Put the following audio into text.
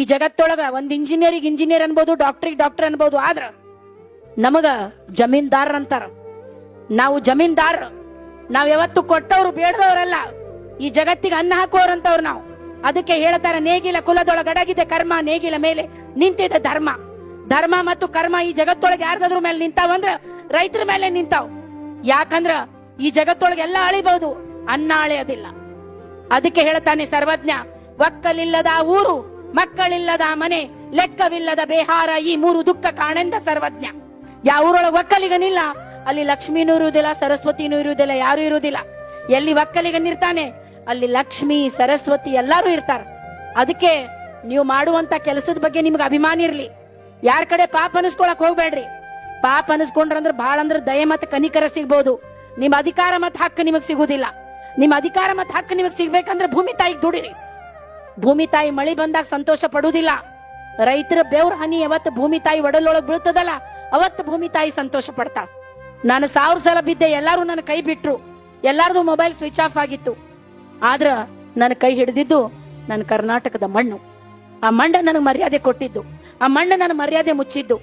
ಈ ಜಗತ್ತೊಳಗ ಒಂದ್ ಇಂಜಿನಿಯರಿಗೆ ಇಂಜಿನಿಯರ್ ಅನ್ಬೋದು ಡಾಕ್ಟ್ರಿಗೆ ಡಾಕ್ಟರ್ ಅನ್ಬೋದು, ಆದ್ರ ನಮಗ ಜಮೀನ್ದಾರ ಅಂತಾರ. ನಾವು ಜಮೀನ್ದಾರ, ನಾವ್ ಯಾವತ್ತು ಕೊಟ್ಟವ್ರು ಬೇಡದವ್ರಲ್ಲ, ಈ ಜಗತ್ತಿಗೆ ಅನ್ನ ಹಾಕುವವರಂತವ್ರು ನಾವು. ಅದಕ್ಕೆ ಹೇಳ್ತಾರ, ನೇಗಿಲ ಕುಲದೊಳಗಡಗಿದೆ ಕರ್ಮ, ನೇಗಿಲ ಮೇಲೆ ನಿಂತಿದೆ ಧರ್ಮ. ಧರ್ಮ ಮತ್ತು ಕರ್ಮ ಈ ಜಗತ್ತೊಳಗೆ ಯಾರ್ದಾದ್ರ ಮೇಲೆ ನಿಂತಾವಂದ್ರ ರೈತರ ಮೇಲೆ ನಿಂತಾವ್. ಯಾಕಂದ್ರ ಈ ಜಗತ್ತೊಳಗೆ ಎಲ್ಲ ಅಳಿಬಹುದು ಅನ್ನ ಅಳೆಯೋದಿಲ್ಲ ಅದಕ್ಕೆ ಹೇಳ್ತಾನೆ ಸರ್ವಜ್ಞ, ಒಕ್ಕಲಿಲ್ಲದ ಊರು ಮಕ್ಕಳಿಲ್ಲದ ಮನೆ, ಲೆಕ್ಕವಿಲ್ಲದ ಬೇಹಾರ ಈ ಮೂರು ದುಃಖ ಕಾಣೆಂದ ಸರ್ವಜ್ಞ. ಯಾವ ಊರೊಳಗೆ ಒಕ್ಕಲಿಗನಿಲ್ಲ ಅಲ್ಲಿ ಲಕ್ಷ್ಮೀನೂ ಇರುವುದಿಲ್ಲ, ಸರಸ್ವತಿನೂ ಇರುವುದಿಲ್ಲ, ಯಾರು ಇರುವುದಿಲ್ಲ. ಎಲ್ಲಿ ಒಕ್ಕಲಿಗನಿರ್ತಾನೆ ಅಲ್ಲಿ ಲಕ್ಷ್ಮಿ, ಸರಸ್ವತಿ ಎಲ್ಲಾರು ಇರ್ತಾರ. ಅದಕ್ಕೆ ನೀವು ಮಾಡುವಂತ ಕೆಲಸದ ಬಗ್ಗೆ ನಿಮ್ಗೆ ಅಭಿಮಾನ ಇರ್ಲಿ. ಯಾರ ಕಡೆ ಪಾಪ ಅನಿಸ್ಕೊಳಕ್ ಹೋಗ್ಬೇಡ್ರಿ. ಪಾಪ ಅನಿಸ್ಕೊಂಡ್ರಂದ್ರ ಬಹಳ ಅಂದ್ರ ದಯ ಮತ್ತೆ ಕನಿಕರ ಸಿಗ್ಬೋದು. ನಿಮ್ ಅಧಿಕಾರ ಮತ್ ಹಕ್ಕು ನಿಮಗ್ ಸಿಗುದಿಲ್ಲ. ನಿಮ್ ಅಧಿಕಾರ ಮತ್ ಹಕ್ಕು ನಿಮಗ್ ಸಿಗ್ಬೇಕಂದ್ರೆ ಭೂಮಿ ತಾಯಿಗೆ ದುಡಿರಿ. ಭೂಮಿ ತಾಯಿ ಮಳಿ ಬಂದಾಗ ಸಂತೋಷ ಪಡುವುದಿಲ್ಲ. ರೈತರ ಬೆವ್ರ ಹನಿ ಯಾವತ್ತು ಭೂಮಿ ತಾಯಿ ಒಡಲೊಳಗ್ ಬೀಳ್ತದಲ್ಲ, ಅವತ್ತು ಭೂಮಿ ತಾಯಿ ಸಂತೋಷ ಪಡ್ತಾಳ. ನಾನು ಸಾವಿರ ಸಲ ಬಿದ್ದೆ, ಎಲ್ಲಾರು ನನ್ನ ಕೈ ಬಿಟ್ರು. ಎಲ್ಲಾರದು ಮೊಬೈಲ್ ಸ್ವಿಚ್ ಆಫ್ ಆಗಿತ್ತು. ಆದ್ರ ನನ್ನ ಕೈ ಹಿಡಿದಿದ್ದು ನನ್ನ ಕರ್ನಾಟಕದ ಮಣ್ಣು. ಆ ಮಣ್ಣ ನನಗೆ ಮರ್ಯಾದೆ ಕೊಟ್ಟಿದ್ದು. ಆ ಮಣ್ಣ ನನ್ನ ಮರ್ಯಾದೆ ಮುಚ್ಚಿದ್ದು.